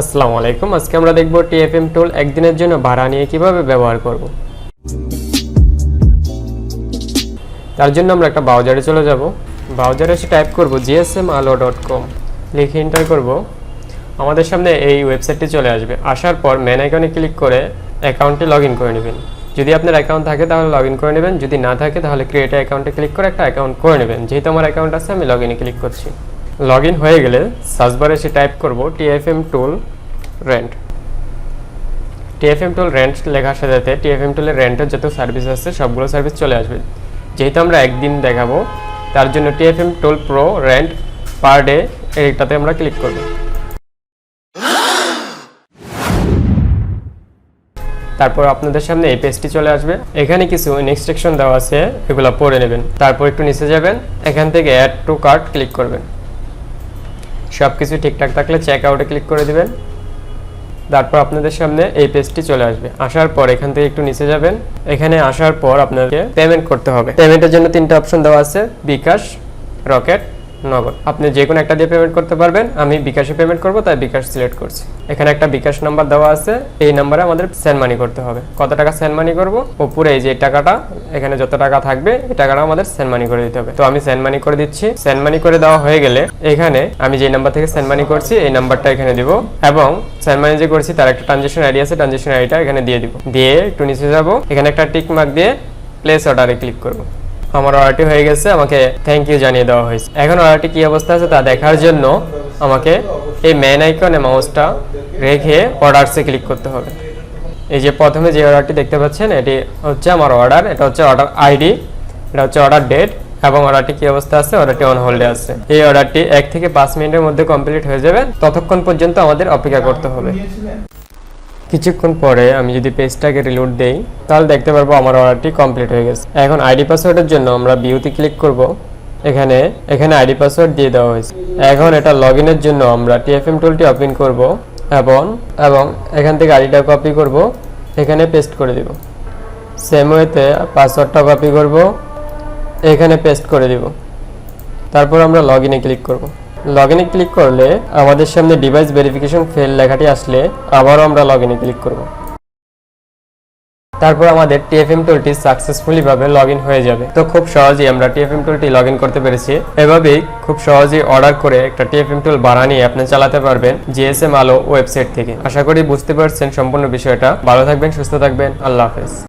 আসসালামু আলাইকুম। আজকে আমরা দেখব টিএফএম টুল একদিনের জন্য ভাড়া নিয়ে কীভাবে ব্যবহার করব। তার জন্য আমরা একটা ব্রাউজারে চলে যাব। ব্রাউজারে এসে টাইপ করব জিএসএম আলো ডট কম লিখে এন্টার করব। আমাদের সামনে এই ওয়েবসাইটটি চলে আসবে। আসার পর মেন আইকনে ক্লিক করে অ্যাকাউন্টে লগ করে নেবেন। যদি আপনার অ্যাকাউন্ট থাকে তাহলে লগ করে নেবেন। যদি না থাকে তাহলে ক্রিয়েট অ্যাকাউন্টে ক্লিক করে একটা অ্যাকাউন্ট করে নেবেন। যেহেতু আমার অ্যাকাউন্ট আছে, আমি লগ ক্লিক করছি। লগ ইন হয়ে গেলে সার্চ বারে এসে টাইপ করব TFM tool rent TFM tool rent লেখার সাথে সাথে টিএফএম টুলের রেন্টের যত সার্ভিস আছে, সবগুলো সার্ভিস চলে আসবে। যেহেতু আমরা একদিন দেখাবো, তার জন্য TFM tool pro rent per day এইটাতে আমরা ক্লিক করব। তারপর আপনাদের সামনে পেজটি চলে আসবে। এখানে কিছু ইনস্ট্রাকশন দেওয়া আছে, এগুলো পড়ে নেবেন। তারপর একটু নিচে যাবেন, এখান থেকে অ্যাড টু কার্ট ক্লিক করবেন। সব কিছু ঠিকঠাক থাকলে চেক আউটে ক্লিক করে দিবেন। তারপর আপনাদের সামনে এই পেজটি চলে আসবে। আসার পর এখান থেকে একটু নিচে যাবেন। এখানে আসার পর আপনাকে পেমেন্ট করতে হবে। পেমেন্টের জন্য তিনটা অপশন দেওয়া আছে, বিকাশ রকেট নগদ। আপনি যে কোনো একটা দিয়ে পেমেন্ট করতে পারবেন, আমি বিকাশে পেমেন্ট করব, তাই বিকাশ সিলেক্ট করছি। এখানে একটা বিকাশ নাম্বার দেওয়া আছে, এই নাম্বারে আমাদের সেন্ড মানি করতে হবে। কত টাকা সেন্ড মানি করব? উপরে এই যে টাকাটা, এখানে যত টাকা থাকবে, এই টাকাটা আমাদের সেন্ড মানি করে দিতে হবে। তো আমি সেন্ড মানি করে দিচ্ছি। সেন্ড মানি করে দেওয়া হয়ে গেলে, এখানে আমি যে নাম্বার থেকে সেন্ড মানি করছি, এই নাম্বারটা এখানে দিব এবং সেন্ড মানি যে করছি, তার একটা ট্রানজেকশন আইডি আছে ট্রানজেকশন আইডিটা এখানে দিয়ে দিব। দিয়ে একটু নিচে যাব। এখানে একটা টিক মার্ক দিয়ে প্লেস অর্ডারে ক্লিক করব। আমার অর্ডারটি হয়ে গেছে, আমাকে থ্যাংক ইউ জানিয়ে দেওয়া হয়েছে। এখন অর্ডারটি কী অবস্থা আছে তা দেখার জন্য আমাকে এই ম্যান আইকনে মাউসটা রেখে অর্ডারসে ক্লিক করতে হবে। এই যে প্রথমে যে অর্ডারটি দেখতে পাচ্ছেন, এটি হচ্ছে আমার অর্ডার এটা হচ্ছে অর্ডার আইডি এটা হচ্ছে অর্ডার ডেট এবং অর্ডারটি কি অবস্থা আছে অর্ডারটি অন হোল্ডে আছে। এই অর্ডারটি এক থেকে পাঁচ মিনিটের মধ্যে কমপ্লিট হয়ে যাবে, ততক্ষণ পর্যন্ত আমাদের অপেক্ষা করতে হবে। কিছুক্ষণ পরে আমি যদি পেজটাকে রিলোড দেই, তাহলে দেখতে পারব আমার অর্ডারটি কমপ্লিট হয়ে গেছে। এখন আইডি পাসওয়ার্ডের জন্য আমরা বিউতে ক্লিক করব। এখানে এখানে আইডি পাসওয়ার্ড দিয়ে দেওয়া হয়েছে। এখন এটা লগ ইনের জন্য আমরা টিএফএম টুলটি ওপেন করব এবং এবং এখান থেকে আইডিটা কপি করব। এখানে পেস্ট করে দিব। সেম ওয়েতে পাসওয়ার্ডটা কপি করব। এখানে পেস্ট করে দিব। তারপর আমরা লগ ইনে ক্লিক করব। লগ ইনে ক্লিক করলে আমাদের সামনে ডিভাইস ভেরিফিকেশন ফেল লেখাটি আসলে আবারও আমরা লগ ইনে ক্লিক করব। তারপর আমাদের টিএফএম টুলটি সাকসেসফুলি ভাবে লগ হয়ে যাবে। তো খুব সহজেই আমরা টিএফএম টুলটি লগ করতে পেরেছি। এভাবেই খুব সহজেই অর্ডার করে একটা টিএফএম টুল ভাড়া নিয়ে আপনি চালাতে পারবেন জিএসএম আলো ওয়েবসাইট থেকে। আশা করি বুঝতে পারছেন সম্পূর্ণ বিষয়টা। ভালো থাকবেন, সুস্থ থাকবেন। আল্লাহ হাফেজ।